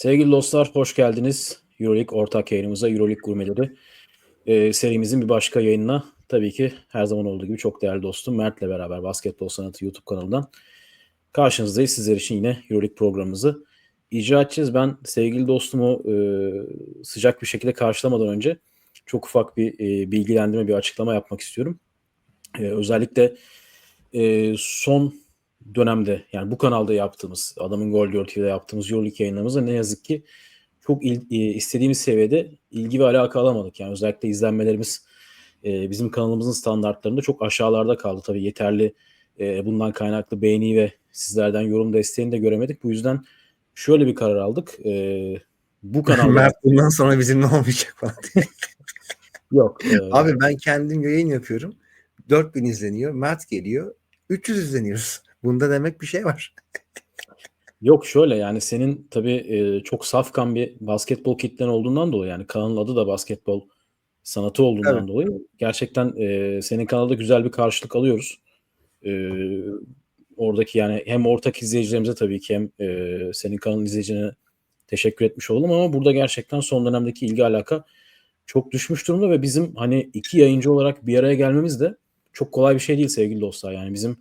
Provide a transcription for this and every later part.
Sevgili dostlar hoş geldiniz. Euroleague ortak yayınımıza Euroleague Gurmeleri e, serimizin bir başka yayınına tabii ki her zaman olduğu gibi çok değerli dostum Mert'le beraber Basketbol Sanatı YouTube kanalından karşınızdayız. Sizler için yine Euroleague programımızı icra edeceğiz. Ben sevgili dostumu e, sıcak bir şekilde karşılamadan önce çok ufak bir e, bilgilendirme, bir açıklama yapmak istiyorum. E, özellikle e, son dönemde yani bu kanalda yaptığımız, Adamın Gol Diyor TV'de yaptığımız Euroleague yayınlarımızda ne yazık ki çok il, e, istediğimiz seviyede ilgi ve alaka alamadık. Yani özellikle izlenmelerimiz e, bizim kanalımızın standartlarında çok aşağılarda kaldı. Tabii yeterli e, bundan kaynaklı beğeni ve sizlerden yorum desteğini de göremedik. Bu yüzden şöyle bir karar aldık. E, bu kanalda... Mert bundan sonra bizimle olmayacak falan diye. Yok. E, Abi ben kendim yayın yapıyorum. 4000 izleniyor. Mert geliyor. 300 izleniyoruz. Bunda demek bir şey var. Yok şöyle yani senin tabii e, çok safkan bir basketbol kitlen olduğundan dolayı yani kanalın adı da basketbol sanatı olduğundan Evet. dolayı gerçekten e, senin kanalda güzel bir karşılık alıyoruz. E, oradaki yani hem ortak izleyicilerimize tabii ki hem e, senin kanalın izleyicilerine teşekkür etmiş olalım ama burada gerçekten son dönemdeki ilgi alaka çok düşmüş durumda ve bizim hani iki yayıncı olarak bir araya gelmemiz de çok kolay bir şey değil sevgili dostlar. Yani bizim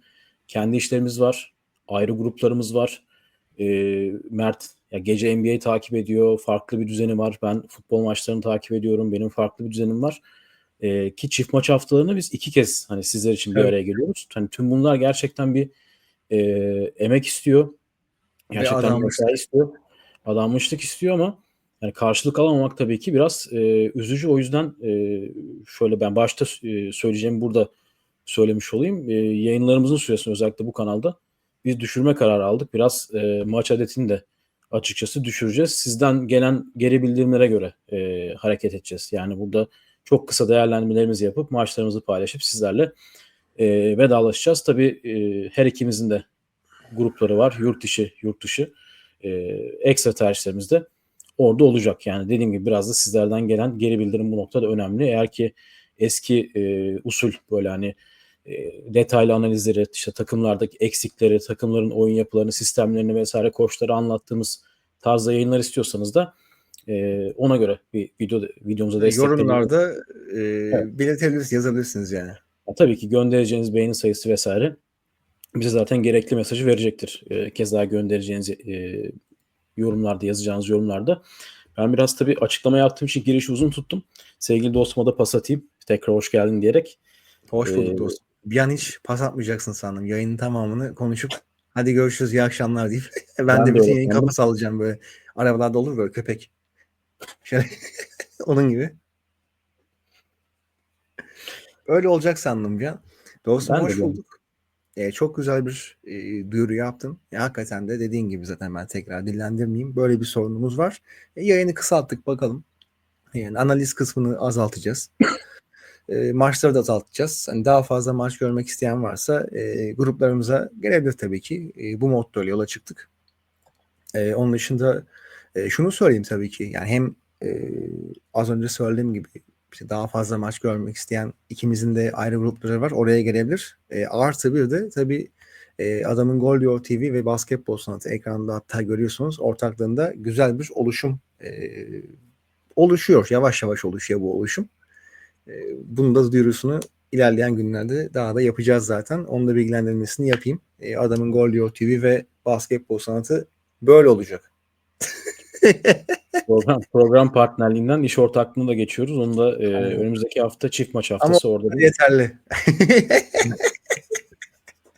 kendi işlerimiz var, ayrı gruplarımız var. E, Mert ya gece NBA takip ediyor, farklı bir düzeni var. Ben futbol maçlarını takip ediyorum, benim farklı bir düzenim var. E, ki çift maç haftalarını biz iki kez hani sizler için bir Evet. araya geliyoruz. Hani tüm bunlar gerçekten bir e, emek istiyor. Gerçekten mesai istiyor. Adanmışlık istiyor ama yani karşılık alamamak tabii ki biraz e, üzücü. O yüzden e, şöyle ben başta e, söyleyeceğimi burada söylemiş olayım. E, yayınlarımızın süresini özellikle bu kanalda biz düşürme kararı aldık. Biraz e, maç adetini de açıkçası düşüreceğiz. Sizden gelen geri bildirimlere göre e, hareket edeceğiz. Yani burada çok kısa değerlendirmelerimizi yapıp maçlarımızı paylaşıp sizlerle e, vedalaşacağız. Tabii e, her ikimizin de grupları var. Yurt içi, yurt dışı. E, ekstra tercihlerimiz de orada olacak. Yani dediğim gibi biraz da sizlerden gelen geri bildirim bu noktada önemli. Eğer ki eski e, usul böyle hani e, detaylı analizleri, işte takımlardaki eksikleri, takımların oyun yapılarını, sistemlerini vesaire koçları anlattığımız tarzda yayınlar istiyorsanız da e, ona göre bir video videomuza destek verin. Yorumlarda e, belirtebilirsiniz, yazabilirsiniz yani. Ya tabii ki göndereceğiniz beğeni sayısı vesaire bize zaten gerekli mesajı verecektir. E, keza göndereceğiniz e, yorumlarda, yazacağınız yorumlarda. Ben biraz tabii açıklama yaptığım için girişi uzun tuttum. Sevgili dostuma da pas atayım. Tekrar hoş geldin diyerek. Hoş bulduk Ee, dostum. Bir an hiç pas atmayacaksın sandım. Yayının tamamını konuşup hadi görüşürüz iyi akşamlar deyip ben, Ben de bütün yayın kafa sallayacağım böyle. Arabalarda olur böyle köpek. Şöyle onun gibi. Öyle olacak sandım ya. Dostum Ben hoş bulduk. Ee, çok güzel bir e, duyuru yaptın. E, hakikaten de dediğin gibi zaten ben tekrar dillendirmeyeyim. Böyle bir sorunumuz var. E, yayını kısalttık bakalım. Yani analiz kısmını azaltacağız. E, maçları da azaltacağız. Hani daha fazla maç görmek isteyen varsa e, gruplarımıza gelebilir tabii ki. E, bu ile yola çıktık. E, onun dışında e, şunu söyleyeyim tabii ki. Yani hem e, az önce söylediğim gibi işte daha fazla maç görmek isteyen ikimizin de ayrı grupları var. Oraya gelebilir. E, artı bir de tabii e, adamın Gol Diyor TV ve Basketbol Sanatı ekranda hatta görüyorsunuz ortaklığında güzel bir oluşum e, oluşuyor. Yavaş yavaş oluşuyor bu oluşum. E, bunun da duyurusunu ilerleyen günlerde daha da yapacağız zaten. Onun da bilgilendirmesini yapayım. E, adamın Gol Diyor TV ve Basketbol Sanatı böyle olacak. Program, program partnerliğinden iş ortaklığına da geçiyoruz. Onu da e, Aynen. önümüzdeki hafta çift maç haftası orada. bir- Yeterli.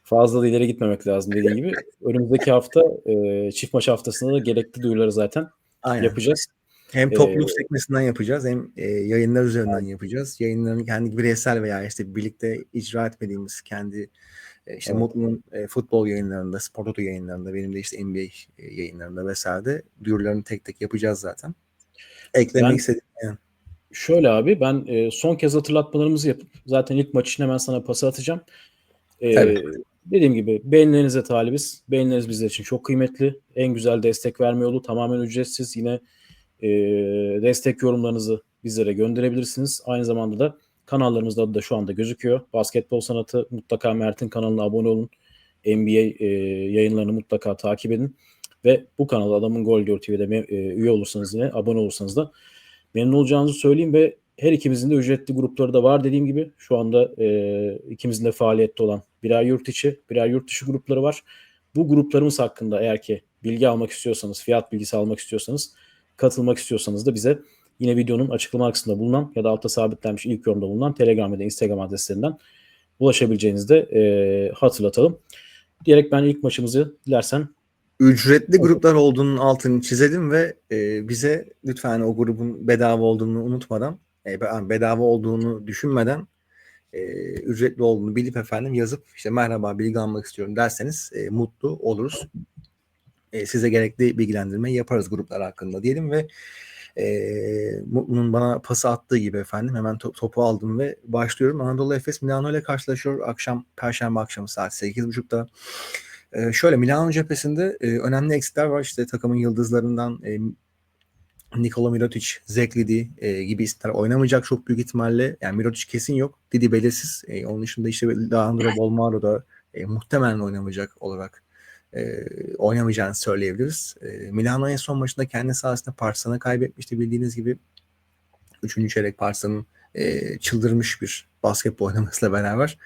Fazla da ileri gitmemek lazım dediğim gibi. Önümüzdeki hafta e, çift maç haftasında da gerekli duyuruları zaten Aynen. yapacağız. Hem topluluk Ee, sekmesinden yapacağız hem e, yayınlar üzerinden yapacağız. Yayınların kendi bireysel veya işte birlikte icra etmediğimiz kendi e, işte Evet. Mutlu'nun e, futbol yayınlarında, Spor Toto yayınlarında, benim de işte NBA yayınlarında vesaire duyurularını tek tek yapacağız zaten. Eklemek Ben- Şöyle abi ben e, son kez hatırlatmalarımızı yapıp zaten ilk maç için hemen sana pası atacağım. E, Tabii. dediğim gibi beğenilerinize talibiz. Beğenileriniz bizler için çok kıymetli. En güzel destek verme yolu tamamen ücretsiz. Yine e, destek yorumlarınızı bizlere gönderebilirsiniz. Aynı zamanda da kanallarımızda da şu anda gözüküyor. Basketbol Sanatı mutlaka Mert'in kanalına abone olun. NBA e, yayınlarını mutlaka takip edin. Ve bu kanala Adamın Gol Diyor TV'de e, üye olursanız yine abone olursanız da memnun olacağınızı söyleyeyim ve her ikimizin de ücretli grupları da var dediğim gibi. Şu anda e, ikimizin de faaliyette olan birer yurt içi, birer yurt dışı grupları var. Bu gruplarımız hakkında eğer ki bilgi almak istiyorsanız, fiyat bilgisi almak istiyorsanız, katılmak istiyorsanız da bize yine videonun açıklama kısmında bulunan ya da altta sabitlenmiş ilk yorumda bulunan Telegram ya da Instagram adreslerinden ulaşabileceğinizi de e, hatırlatalım. Diyerek ben ilk maçımızı dilersen Ücretli gruplar olduğunun altını çizelim ve e, bize lütfen o grubun bedava olduğunu unutmadan, e, be- bedava olduğunu düşünmeden e, ücretli olduğunu bilip efendim yazıp işte merhaba bilgi almak istiyorum derseniz e, mutlu oluruz. E, size gerekli bilgilendirmeyi yaparız gruplar hakkında diyelim ve e, Mutlu'nun bana pası attığı gibi efendim hemen to- topu aldım ve başlıyorum. Anadolu Efes Milano ile karşılaşıyor akşam Perşembe akşamı saat 8.30'da. E, şöyle Milano cephesinde e, önemli eksikler var. İşte takımın yıldızlarından e, Nikola Mirotic, Zeklidi e, gibi isimler oynamayacak çok büyük ihtimalle. Yani Mirotic kesin yok. Didi belirsiz. E, onun dışında işte Leandro Bolmaro da e, muhtemelen oynamayacak olarak e, oynamayacağını söyleyebiliriz. E, Milano en son maçında kendi sahasında Parsan'ı kaybetmişti bildiğiniz gibi. Üçüncü çeyrek Parsan'ın e, çıldırmış bir basketbol oynamasıyla beraber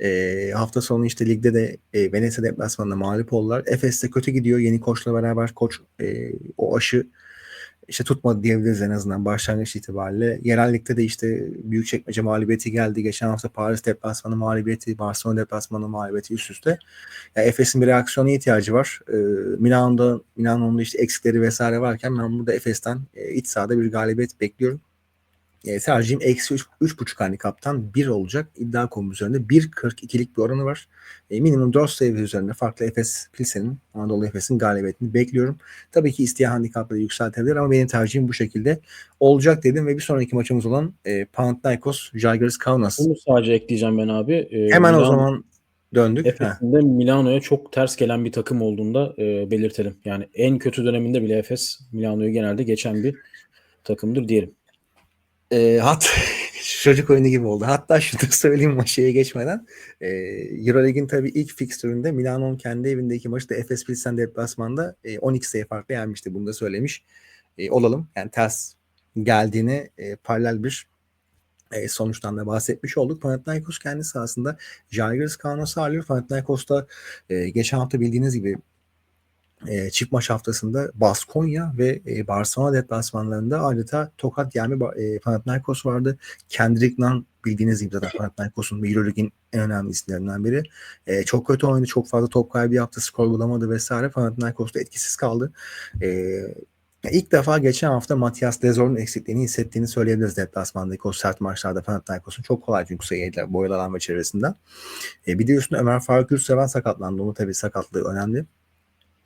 e, hafta sonu işte ligde de e, Venezia deplasmanında mağlup oldular. Efes de kötü gidiyor yeni koçla beraber koç e, o aşı işte tutmadı diyebiliriz en azından başlangıç itibariyle. Yerellikte de işte Büyükçekmece mağlubiyeti geldi. Geçen hafta Paris deplasmanı mağlubiyeti, Barcelona deplasmanı mağlubiyeti üst üste. Ya Efes'in bir reaksiyona ihtiyacı var. Ee, Milano'da, Milano'nun işte eksikleri vesaire varken ben burada Efes'ten e, iç sahada bir galibiyet bekliyorum. E, tercihim eksi üç- üç buçuk handikaptan bir olacak. İddia konumu üzerinde 1.42'lik bir oranı var. E, minimum 4 sayı üzerinde farklı Efes Pilsen'in, Anadolu Efes'in galibiyetini bekliyorum. Tabii ki isteyen handikapları yükseltebilir ama benim tercihim bu şekilde olacak dedim ve bir sonraki maçımız olan e, Panathinaikos Žalgiris Kaunas. bunu sadece ekleyeceğim ben abi. E, Hemen o Milan- zaman döndük. Efes'in de Milano'ya çok ters gelen bir takım olduğunu da e, belirtelim. Yani en kötü döneminde bile Efes Milano'yu genelde geçen bir takımdır diyelim. E, hat çocuk oyunu gibi oldu. Hatta şunu söyleyeyim maçıya geçmeden. E, Euroleague'in tabii ilk fikstüründe Milano'nun kendi evindeki maçı da Efes Pilsen deplasmanda e, 12 sayı farklı yenmişti. Bunu da söylemiş e, olalım. Yani ters geldiğine e, paralel bir e, sonuçtan da bahsetmiş olduk. Panathinaikos kendi sahasında Žalgiris Kaunas ağırlıyor. Panathinaikos'ta e, geçen hafta bildiğiniz gibi e, çift maç haftasında Baskonya ve e, Barcelona deplasmanlarında adeta tokat Ba- e, Panathinaikos vardı. Kendrick Nunn bildiğiniz gibi zaten Panathinaikos'un Euroleague'in en önemli isimlerinden biri. E, çok kötü oynadı. Çok fazla top kaybı yaptı. Skor bulamadı vesaire. Panathinaikos da etkisiz kaldı. E, ilk defa geçen hafta Matias Dezor'un eksikliğini hissettiğini söyleyebiliriz deplasmandaki o sert maçlarda Panathinaikos'un. Çok kolay çünkü sayı yediler boyalı alan ve çevresinden. E, bir de üstüne Ömer Faruk Yurtseven sakatlandı. Onun tabii sakatlığı önemli.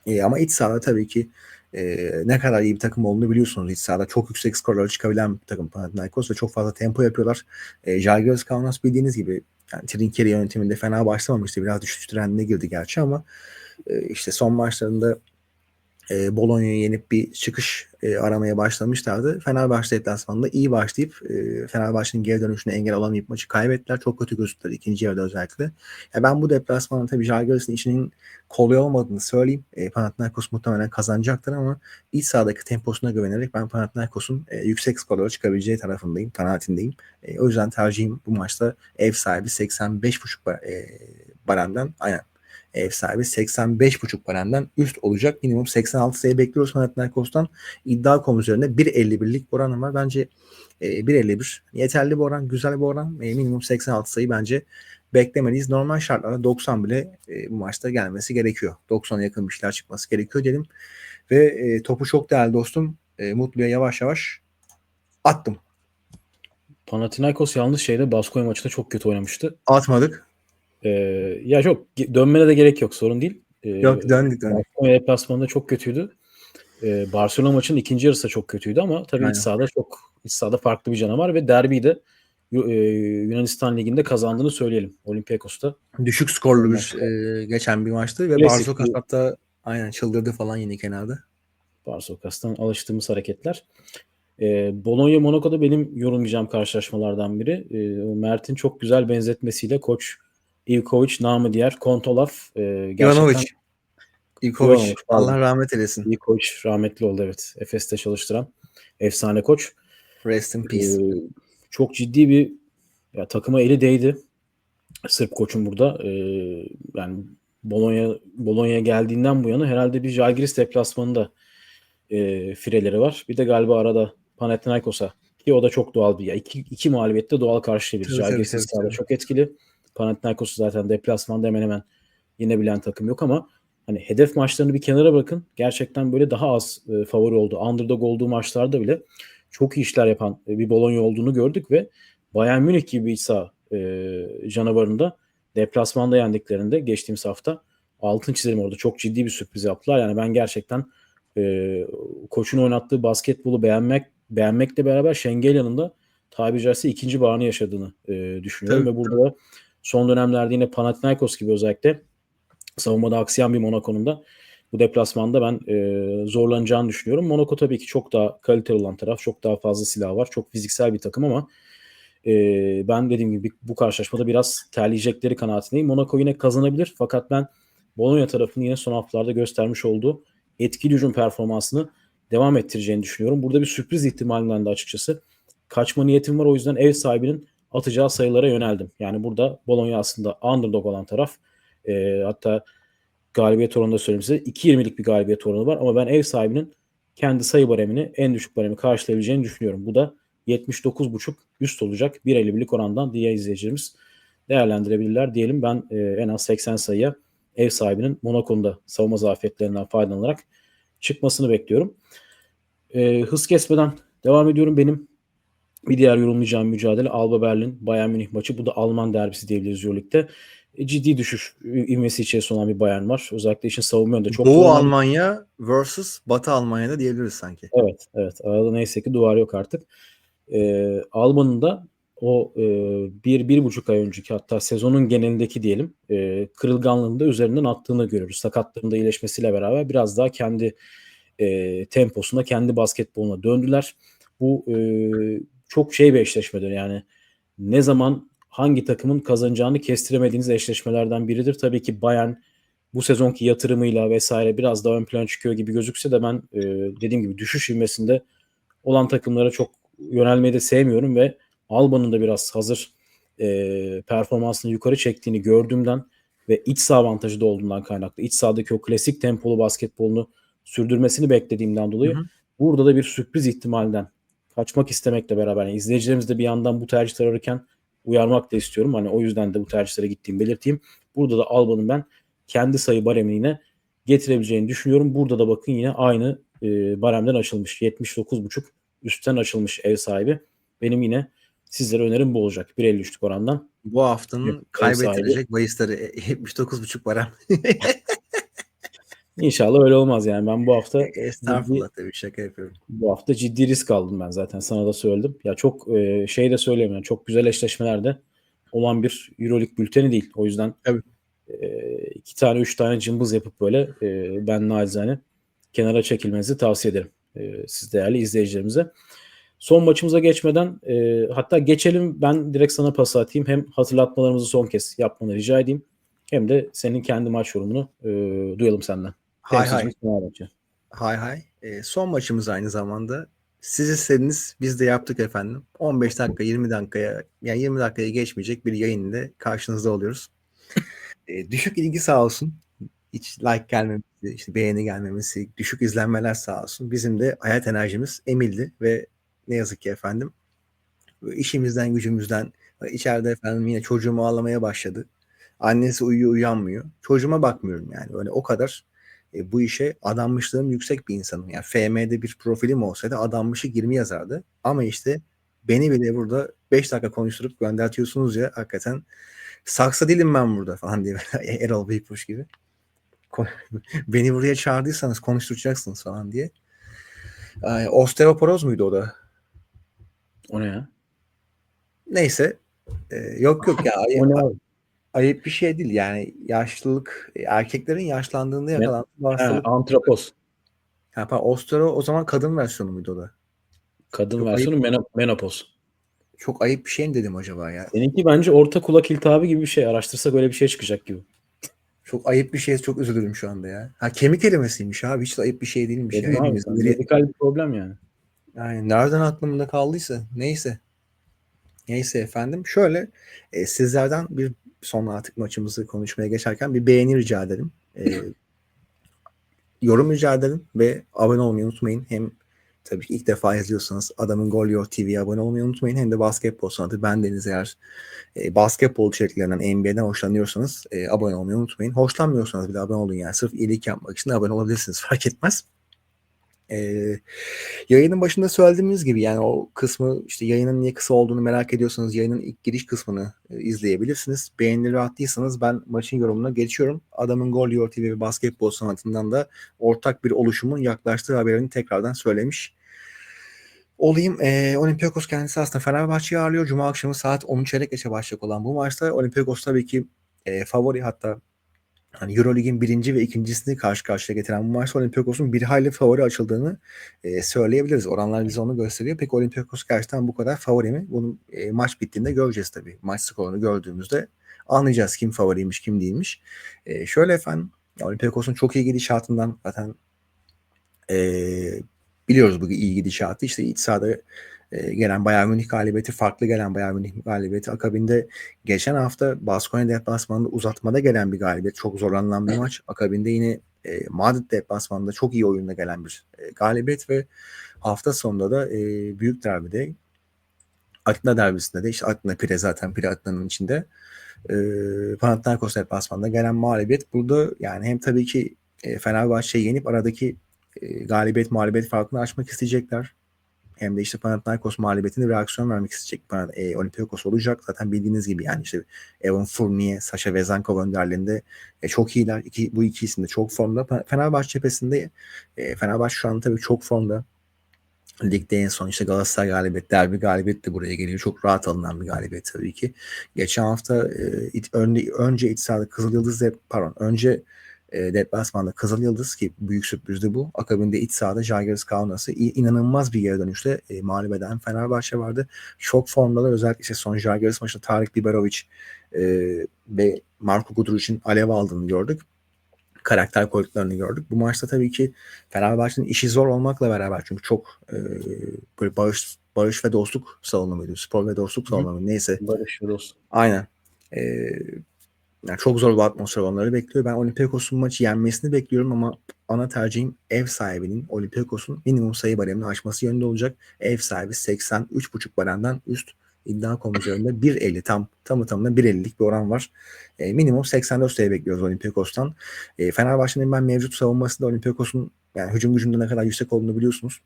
E, ama iç sahada tabii ki e, ne kadar iyi bir takım olduğunu biliyorsunuz. İç sahada çok yüksek skorlara çıkabilen bir takım Panathinaikos ve çok fazla tempo yapıyorlar. E, Žalgiris Kaunas bildiğiniz gibi yani Trinkeri yönetiminde fena başlamamıştı. Biraz düşüş trendine girdi gerçi ama e, işte son maçlarında e, Bologna'yı yenip bir çıkış e, aramaya başlamışlardı. Fenerbahçe deplasmanında iyi başlayıp e, Fenerbahçe'nin geri dönüşüne engel olamayıp maçı kaybettiler. Çok kötü gözüktüler ikinci yarıda özellikle. Ya ben bu deplasmanın tabii Žalgiris'in işinin kolay olmadığını söyleyeyim. E, Panathinaikos muhtemelen kazanacaktır ama iç sahadaki temposuna güvenerek ben Panathinaikos'un e, yüksek skorlara çıkabileceği tarafındayım, kanaatindeyim. E, o yüzden tercihim bu maçta ev sahibi 85.5 ba- e, baremden aynen ev sahibi 85.5 baremden üst olacak. Minimum 86 sayı bekliyoruz Panathinaikos'tan. İddia kom üzerinde 1.51'lik bir oranı var. Bence e, 1.51 yeterli bir oran, güzel bir oran. E, minimum 86 sayı bence beklemeliyiz. Normal şartlarda 90 bile e, bu maçta gelmesi gerekiyor. 90'a yakın bir şeyler çıkması gerekiyor diyelim. Ve e, topu çok değerli dostum e, Mutlu'ya yavaş yavaş attım. Panathinaikos yalnız şeyde Baskonya maçında çok kötü oynamıştı. Atmadık. E, ya çok ge- dönmene de gerek yok sorun değil. E, Yok döndük döndük. Deplasmanında çok kötüydü. E, Barcelona maçının ikinci yarısı da çok kötüydü ama tabii Aynen. iç sahada çok iç sahada farklı bir canavar ve derbiyi de e, Yunanistan Ligi'nde kazandığını söyleyelim. Olympiakos'ta. Düşük skorlu bir e, geçen bir maçtı ve bir- hatta aynen çıldırdı falan yine kenarda. Barsokas'tan alıştığımız hareketler. E, Bologna Monaco'da benim yorumlayacağım karşılaşmalardan biri. E, Mert'in çok güzel benzetmesiyle koç Ivkovic namı diğer Kontolov e, gerçekten Ivanovic. Ivkovic. Allah rahmet eylesin. Ivkovic rahmetli oldu evet. Efes'te çalıştıran efsane koç. Rest in peace. Ee, çok ciddi bir ya, takıma eli değdi. Sırp koçun burada. Ee, yani Bologna Bologna'ya geldiğinden bu yana herhalde bir Žalgiris deplasmanında e, fireleri var. Bir de galiba arada Panathinaikos'a ki o da çok doğal bir ya. İki, iki mağlubiyette doğal karşılayabilir. Žalgiris'in tabii, sahada çok etkili. Panathinaikos'u zaten deplasmanda hemen hemen yenebilen takım yok ama hani hedef maçlarını bir kenara bırakın. Gerçekten böyle daha az e, favori oldu. Underdog olduğu maçlarda bile çok iyi işler yapan e, bir Bologna olduğunu gördük ve Bayern Münih gibi bir saha e, canavarında deplasmanda yendiklerinde geçtiğimiz hafta altın çizelim orada çok ciddi bir sürpriz yaptılar. Yani ben gerçekten e, koçun oynattığı basketbolu beğenmek beğenmekle beraber Şengelya'nın da tabiri caizse ikinci bağını yaşadığını e, düşünüyorum Tabii, ve burada da son dönemlerde yine Panathinaikos gibi özellikle savunmada aksayan bir Monaco'nun da bu deplasmanda ben e, zorlanacağını düşünüyorum. Monaco tabii ki çok daha kaliteli olan taraf. Çok daha fazla silah var. Çok fiziksel bir takım ama e, ben dediğim gibi bu karşılaşmada biraz terleyecekleri kanaatindeyim. Monaco yine kazanabilir fakat ben Bologna tarafının yine son haftalarda göstermiş olduğu etkili hücum performansını devam ettireceğini düşünüyorum. Burada bir sürpriz ihtimalinden de açıkçası kaçma niyetim var. O yüzden ev sahibinin atacağı sayılara yöneldim. Yani burada Bologna aslında underdog olan taraf. E, hatta galibiyet oranında söyleyeyim size 2.20'lik bir galibiyet oranı var ama ben ev sahibinin kendi sayı baremini en düşük baremi karşılayabileceğini düşünüyorum. Bu da 79.5 üst olacak 1.51'lik orandan diye izleyicilerimiz değerlendirebilirler diyelim. Ben e, en az 80 sayıya ev sahibinin Monaco'nun da savunma zafiyetlerinden faydalanarak çıkmasını bekliyorum. E, hız kesmeden devam ediyorum. Benim bir diğer yorumlayacağım mücadele Alba Berlin Bayern Münih maçı. Bu da Alman derbisi diyebiliriz Euroleague'de. E, ciddi düşüş ivmesi içerisinde olan bir Bayern var. Özellikle işin savunma yönünde çok Doğu zorlanan- Almanya vs. Batı Almanya'da diyebiliriz sanki. Evet, evet. Arada neyse ki duvar yok artık. Ee, Alba'nın da o e, bir, bir buçuk ay önceki hatta sezonun genelindeki diyelim e, kırılganlığını da üzerinden attığını görüyoruz. Sakatlarının da iyileşmesiyle beraber biraz daha kendi e, temposunda, kendi basketboluna döndüler. Bu e, çok şey bir eşleşmedir yani ne zaman hangi takımın kazanacağını kestiremediğiniz eşleşmelerden biridir. Tabii ki Bayern bu sezonki yatırımıyla vesaire biraz daha ön plana çıkıyor gibi gözükse de ben e, dediğim gibi düşüş ivmesinde olan takımlara çok yönelmeyi de sevmiyorum ve Alba'nın da biraz hazır e, performansını yukarı çektiğini gördüğümden ve iç saha avantajı da olduğundan kaynaklı iç sahadaki o klasik tempolu basketbolunu sürdürmesini beklediğimden dolayı Hı hı. burada da bir sürpriz ihtimalinden kaçmak istemekle beraber yani izleyicilerimiz de bir yandan bu tercihleri ararken uyarmak da istiyorum. Hani o yüzden de bu tercihlere gittiğimi belirteyim. Burada da Alba'nın ben kendi sayı baremini yine getirebileceğini düşünüyorum. Burada da bakın yine aynı e, baremden açılmış. 79.5 üstten açılmış ev sahibi. Benim yine sizlere önerim bu olacak. 1.53'lük orandan. Bu haftanın Yok, ev kaybettirecek bahisleri e, 79.5 barem. İnşallah öyle olmaz yani. Ben bu hafta Estağfurullah tabii şaka yapıyorum. bu hafta ciddi risk aldım ben zaten sana da söyledim. Ya çok e, şey de yani çok güzel eşleşmelerde olan bir Euroleague bülteni değil. O yüzden Tabii. e, iki tane üç tane cımbız yapıp böyle e, ben nacizane kenara çekilmenizi tavsiye ederim. E, siz değerli izleyicilerimize. Son maçımıza geçmeden e, hatta geçelim ben direkt sana pas atayım. Hem hatırlatmalarımızı son kez yapmanı rica edeyim. Hem de senin kendi maç yorumunu e, duyalım senden. Hay hay. Hay hay. E, son maçımız aynı zamanda. Siz istediniz biz de yaptık efendim. 15 dakika 20 dakikaya yani 20 dakikaya geçmeyecek bir yayın ile karşınızda oluyoruz. E, düşük ilgi sağ olsun. Hiç like gelmemesi, işte beğeni gelmemesi, düşük izlenmeler sağ olsun. Bizim de hayat enerjimiz emildi ve ne yazık ki efendim işimizden gücümüzden içeride efendim yine çocuğumu ağlamaya başladı. Annesi uyuyor uyanmıyor. Çocuğuma bakmıyorum yani. Öyle o kadar e, bu işe adanmışlığım yüksek bir insanım. Yani FM'de bir profilim olsaydı adanmışlık 20 yazardı. Ama işte beni bile burada 5 dakika konuşturup göndertiyorsunuz ya hakikaten saksa değilim ben burada falan diye Erol Beypuş gibi. Beni buraya çağırdıysanız konuşturacaksınız falan diye. Osteoporoz muydu o da? O ne ya? Neyse. E, yok yok ya. O ne abi? ayıp bir şey değil yani yaşlılık erkeklerin yaşlandığında yakalandığı hastalık. antropoz. Ha, pardon, osteo o zaman kadın versiyonu muydu o da? Kadın Yok, versiyonu meno- menopoz. Çok ayıp bir şey mi dedim acaba ya? Seninki bence orta kulak iltihabı gibi bir şey. Araştırsak öyle bir şey çıkacak gibi. Çok ayıp bir şey. Çok üzülürüm şu anda ya. Ha kemik erimesiymiş abi. Hiç de ayıp bir şey değilmiş. ya. Dedim abi, Hepimizin biri- medikal bir problem yani. Yani nereden aklımda kaldıysa neyse. Neyse efendim. Şöyle e, sizlerden bir son artık maçımızı konuşmaya geçerken bir beğeni rica ederim. E, yorum rica ederim ve abone olmayı unutmayın. Hem tabii ki ilk defa izliyorsanız Adamın Gol Your TV'ye abone olmayı unutmayın. Hem de basketbol sanatı bendeniz eğer e, basketbol içeriklerinden NBA'den hoşlanıyorsanız e, abone olmayı unutmayın. Hoşlanmıyorsanız bile abone olun yani. Sırf iyilik yapmak için abone olabilirsiniz. Fark etmez. Eee Yayının başında söylediğimiz gibi yani o kısmı işte yayının niye kısa olduğunu merak ediyorsanız yayının ilk giriş kısmını e, izleyebilirsiniz. Beğenileri attıysanız ben maçın yorumuna geçiyorum. Adamın Gol TV ve basketbol sanatından da ortak bir oluşumun yaklaştığı haberini tekrardan söylemiş olayım. E, Olympiakos kendisi aslında Fenerbahçe'yi ağırlıyor. Cuma akşamı saat 10 çeyrek geçe başlayacak olan bu maçta Olympiakos tabii ki e, favori hatta hani Eurolig'in birinci ve ikincisini karşı karşıya getiren bu maçta Olympiakos'un bir hayli favori açıldığını e, söyleyebiliriz. Oranlar bize onu gösteriyor. Peki Olympiakos gerçekten bu kadar favori mi? Bunu e, maç bittiğinde göreceğiz tabii. Maç skorunu gördüğümüzde anlayacağız kim favoriymiş kim değilmiş. E, şöyle efendim Olympiakos'un çok iyi gidişatından zaten e, biliyoruz bu iyi gidişatı. İşte iç sahada e, gelen Bayern Münih galibiyeti, farklı gelen Bayern Münih galibiyeti. Akabinde geçen hafta Baskonya deplasmanında uzatmada gelen bir galibiyet. Çok zorlanılan bir maç. Akabinde yine e, Madrid deplasmanında çok iyi oyunda gelen bir e, galibiyet ve hafta sonunda da e, büyük derbide Atina derbisinde de işte Atina Pire zaten Pire Atina'nın içinde e, Panathinaikos deplasmanında gelen mağlubiyet burada yani hem tabii ki e, Fenerbahçe'yi yenip aradaki e, galibiyet mağlubiyet farkını açmak isteyecekler. Hem de işte Panathinaikos mağlubiyetine reaksiyon vermek isteyecek Pan- e, Olympiakos olacak. Zaten bildiğiniz gibi yani işte Evan Fournier, Sasha Vezenkov önderliğinde e, çok iyiler. İki, bu iki isim de çok formda. Fenerbahçe cephesinde e, Fenerbahçe şu an tabii çok formda. Ligde en son işte Galatasaray galibiyet, derbi galibiyet de buraya geliyor. Çok rahat alınan bir galibiyet tabii ki. Geçen hafta e, it- önce, önce iç sahada Kızıl Yıldız de, pardon önce e, deplasmanda Kızıl Yıldız ki büyük sürprizdi bu. Akabinde iç sahada Žalgiris Kaunas'ı inanılmaz bir geri dönüşte e, mağlup eden Fenerbahçe vardı. Çok formdalar özellikle işte son Žalgiris maçında Tarık Biberovic e, ve Marko Guduric'in alev aldığını gördük. Karakter koyduklarını gördük. Bu maçta tabii ki Fenerbahçe'nin işi zor olmakla beraber çünkü çok e, böyle barış barış ve dostluk salonuydu. Spor ve dostluk salonu neyse. Barış ve dostluk. Aynen. Ee, yani çok zor bir atmosfer onları bekliyor. Ben Olympiakos'un maçı yenmesini bekliyorum ama ana tercihim ev sahibinin Olympiakos'un minimum sayı baremini aşması yönünde olacak. Ev sahibi 83.5 baremden üst iddia.com üzerinde 1.50 tam tamı tamına 1.50'lik bir oran var. E, minimum 84 sayı bekliyoruz Olympiakos'tan. E, Fenerbahçe'nin ben mevcut savunmasında Olympiakos'un yani hücum gücünde ne kadar yüksek olduğunu biliyorsunuz.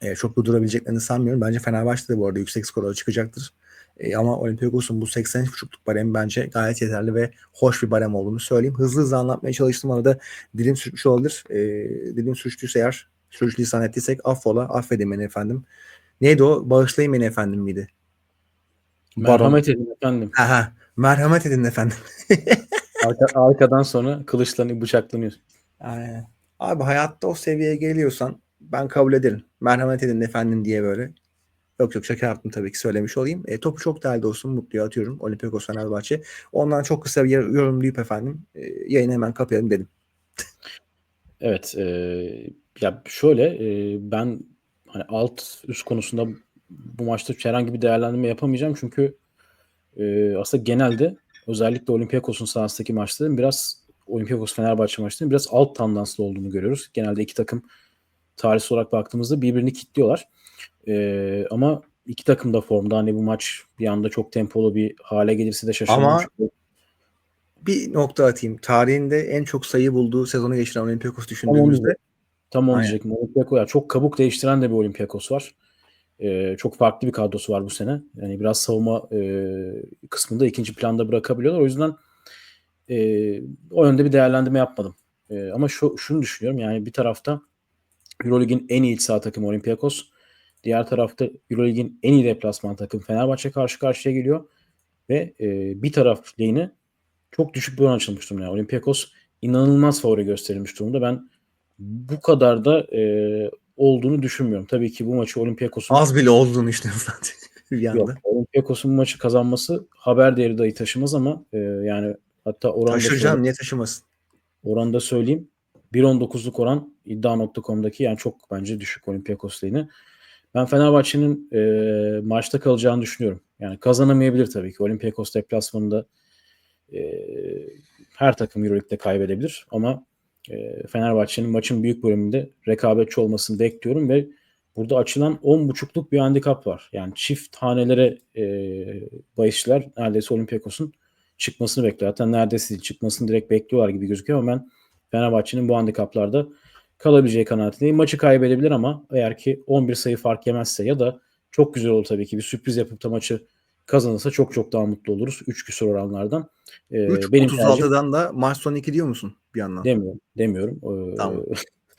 E, çok durdurabileceklerini sanmıyorum. Bence Fenerbahçe de bu arada yüksek skorlara çıkacaktır. E, ama Olympiakos'un bu 83.5'luk barem bence gayet yeterli ve hoş bir barem olduğunu söyleyeyim. Hızlı hızlı anlatmaya çalıştım arada dilim sürçmüş olabilir. E, dilim sürçtüyse eğer sürçlisan ettiysek affola affedin beni efendim. Neydi o? Bağışlayın beni efendim miydi? Merhamet edin efendim. Aha, merhamet edin efendim. Arka, arkadan sonra kılıçlanıyor, bıçaklanıyor. Aynen. Abi hayatta o seviyeye geliyorsan ben kabul ederim. Merhamet edin efendim diye böyle. Yok yok şaka yaptım tabii ki söylemiş olayım. E, topu çok değerli olsun mutluya atıyorum. Olympiakos Fenerbahçe. Ondan çok kısa bir yer- yorumlayıp efendim e, yayını hemen kapayalım dedim. Evet. e, ya şöyle e, ben hani alt üst konusunda bu maçta herhangi bir değerlendirme yapamayacağım çünkü e, aslında genelde özellikle Olympiakos'un sahasındaki maçların biraz Olympiakos Fenerbahçe maçlarının biraz alt tandanslı olduğunu görüyoruz. Genelde iki takım tarihsel olarak baktığımızda birbirini kilitliyorlar. E, ama iki takım da formda. Hani bu maç bir anda çok tempolu bir hale gelirse de şaşırmam. Ama Bir nokta atayım. Tarihinde en çok sayı bulduğu sezonu geçiren Olympiakos düşündüğümüzde Tam onu diyecektim. Olympiakos ya çok kabuk değiştiren de bir Olympiakos var. Ee, çok farklı bir kadrosu var bu sene. Yani biraz savunma e, kısmında ikinci planda bırakabiliyorlar. O yüzden e, o yönde bir değerlendirme yapmadım. E, ama şu şunu düşünüyorum. Yani bir tarafta EuroLeague'in en iyi iç saha takımı Olympiakos. Diğer tarafta EuroLeague'in en iyi deplasman takımı Fenerbahçe karşı karşıya geliyor. Ve e, bir taraf lehine çok düşük bir oran açılmış durumda. Yani Olympiakos inanılmaz favori gösterilmiş durumda. Ben bu kadar da e, olduğunu düşünmüyorum. Tabii ki bu maçı Olympiakos'un az bile olduğunu düşünüyorum zaten. bir Yok. anda. Olympiakos'un bu maçı kazanması haber değeri dahi taşımaz ama e, yani hatta oranda Taşıracağım niye taşımasın? Oranda söyleyeyim. 1.19'luk oran iddia.com'daki yani çok bence düşük Olympiakos lehine. Ben Fenerbahçe'nin e, maçta kalacağını düşünüyorum. Yani kazanamayabilir tabii ki. Olympiakos deplasmanında e, her takım Euroleague'de kaybedebilir ama e, Fenerbahçe'nin maçın büyük bölümünde rekabetçi olmasını bekliyorum ve burada açılan 10.5'luk bir handikap var. Yani çift hanelere e, bahisçiler neredeyse Olympiakos'un çıkmasını bekliyor. Hatta neredeyse çıkmasını direkt bekliyorlar gibi gözüküyor ama ben Fenerbahçe'nin bu handikaplarda kalabileceği kanaatindeyim. Maçı kaybedebilir ama eğer ki 11 sayı fark yemezse ya da çok güzel olur tabii ki bir sürpriz yapıp da maçı kazanırsa çok çok daha mutlu oluruz. 3 küsur oranlardan. Ee, benim tercihim 3.36'dan da maç sonu 2 diyor musun bir yandan? demiyorum. Demiyorum. Ee, Tamam.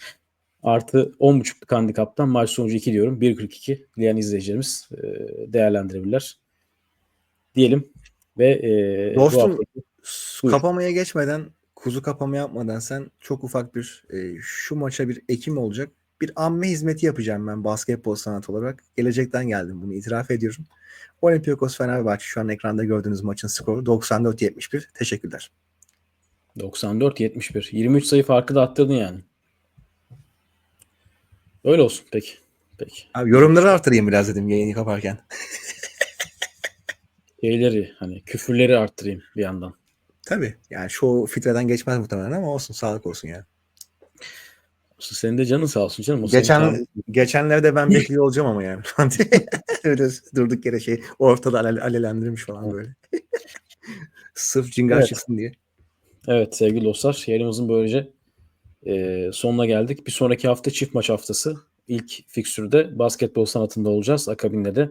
Artı 10.5'luk handikaptan maç sonucu 2 diyorum. 1.42 diyen izleyicilerimiz e, değerlendirebilirler. Diyelim ve e, Dostum haftaki- kapamaya geçmeden kuzu kapama yapmadan sen çok ufak bir e, şu maça bir ekim olacak bir amme hizmeti yapacağım ben basketbol sanat olarak. Gelecekten geldim bunu itiraf ediyorum. Olympiakos Fenerbahçe şu an ekranda gördüğünüz maçın skoru 94-71. Teşekkürler. 94-71. 23 sayı farkı da attırdın yani. Öyle olsun peki. Peki. Abi yorumları artırayım biraz dedim yayını kaparken. Şeyleri hani küfürleri arttırayım bir yandan. Tabii yani şu fitreden geçmez muhtemelen ama olsun sağlık olsun ya. Senin de canın sağ olsun canım. O senin Geçen tarzın. geçenlerde ben bekliyor olacağım ama yani. Öyle durduk yere şey ortada ale, alelendirmiş falan böyle. Sırf cingar Evet. çıksın diye. Evet sevgili dostlar yayınımızın böylece e, sonuna geldik. Bir sonraki hafta çift maç haftası. İlk fikstürde basketbol sanatında olacağız. Akabinde de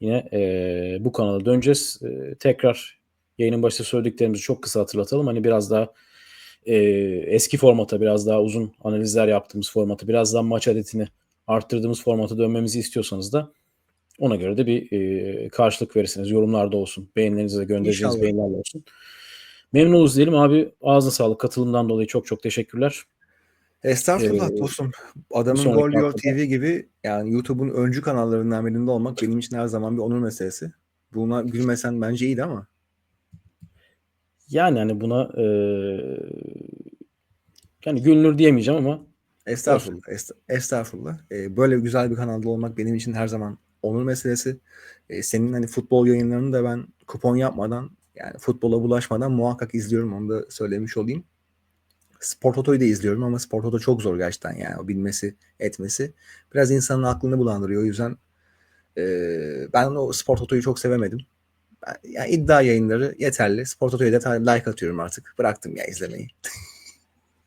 yine e, bu kanala döneceğiz. E, tekrar yayının başında söylediklerimizi çok kısa hatırlatalım. Hani biraz daha e, eski formata, biraz daha uzun analizler yaptığımız formata, biraz daha maç adetini arttırdığımız formata dönmemizi istiyorsanız da ona göre de bir e, karşılık verirsiniz. Yorumlarda olsun. Beğenilerinizi de göndereceğiniz beğenilerle olsun. Memnun oluruz diyelim abi. Ağzına sağlık. Katılımdan dolayı çok çok teşekkürler. Estağfurullah Ee, dostum. Adamın Gol haftada- TV gibi yani YouTube'un öncü kanallarından birinde olmak benim için her zaman bir onur meselesi. Buna gülmesen bence iyiydi ama. Yani hani buna e, yani gülünür diyemeyeceğim ama Estağfurullah. est- estağfurullah. Ee, böyle güzel bir kanalda olmak benim için her zaman onur meselesi. Ee, senin hani futbol yayınlarını da ben kupon yapmadan yani futbola bulaşmadan muhakkak izliyorum. Onu da söylemiş olayım. Spor Toto'yu da izliyorum ama Spor Toto çok zor gerçekten yani o bilmesi etmesi. Biraz insanın aklını bulandırıyor. O yüzden e, ben o Spor Toto'yu çok sevemedim. Yani iddia yayınları yeterli. Spor Toto'ya like atıyorum artık. Bıraktım ya izlemeyi.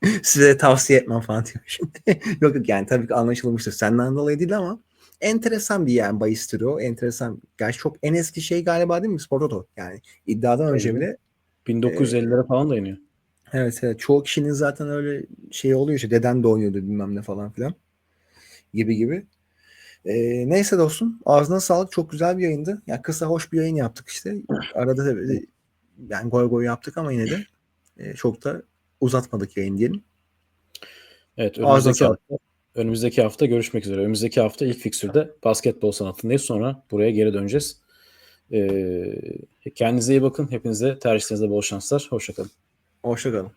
Size tavsiye etmem falan diyormuşum. yok yok yani tabii ki anlaşılmıştır. Senden dolayı değil ama enteresan bir yani bahis türü o. Enteresan. Gerçi çok en eski şey galiba değil mi? Spor Toto. Yani iddiadan önce bile 1950'lere falan dayanıyor. Evet evet. Çoğu kişinin zaten öyle şey oluyor işte deden de oynuyordu bilmem ne falan filan gibi gibi. Ee, neyse dostum ağzına sağlık çok güzel bir yayındı. Ya kısa hoş bir yayın yaptık işte. Arada da böyle yani goy goy yaptık ama yine de e, çok da uzatmadık yayın diyelim. Evet önümüzdeki hafta, önümüzdeki hafta görüşmek üzere. Önümüzdeki hafta ilk fikstürde basketbol sanatındayız. Sonra buraya geri döneceğiz. Ee, kendinize iyi bakın. Hepinize tercihlerinizde bol şanslar. Hoşçakalın. Hoşçakalın.